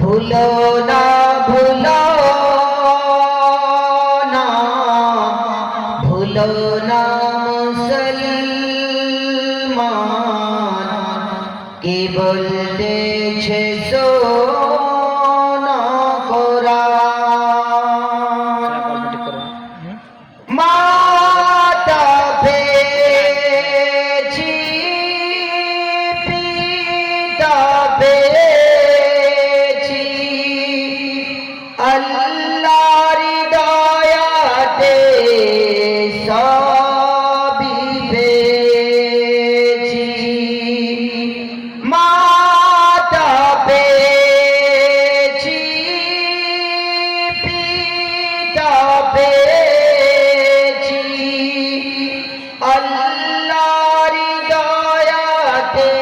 ভুলো না ভুলো না ভুলো না মুসলমান কে বলতেছে পেয়েছি। আল্লাহর দয়াতে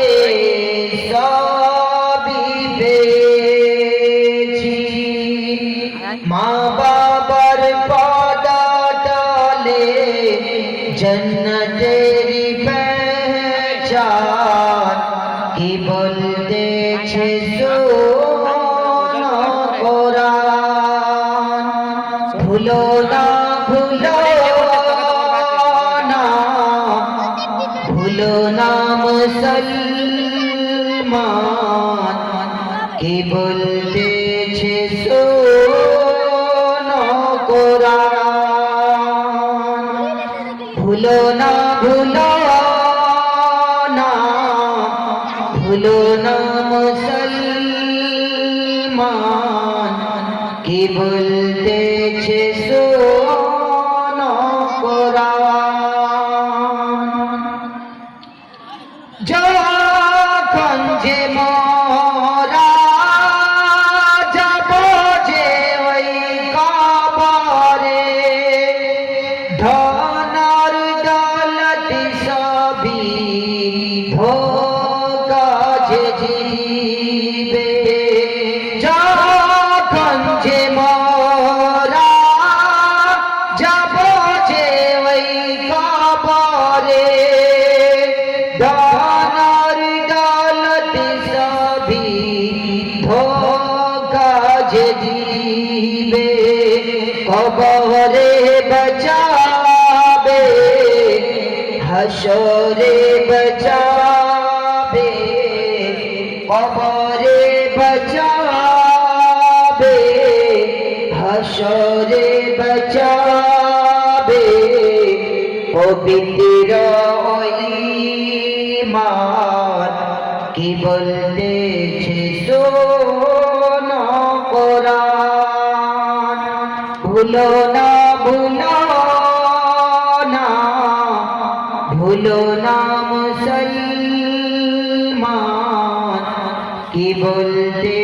সবই পেয়েছি। মা বাবার ভুলো না ভুলো না। ভুলো না মুসলমান, কি বলতেছে কোরআন। ভুলো না ভুলো না ভুলো না বলতেছে যখন যে মরা কবরে বচাবে হাসরে বচাবে কবরে বচাবে হাসরে বচাবে পবিত্র ইমান কি বলতেছে ভুলো না ভুলো না ভুলো না মুসলমান কি বলতে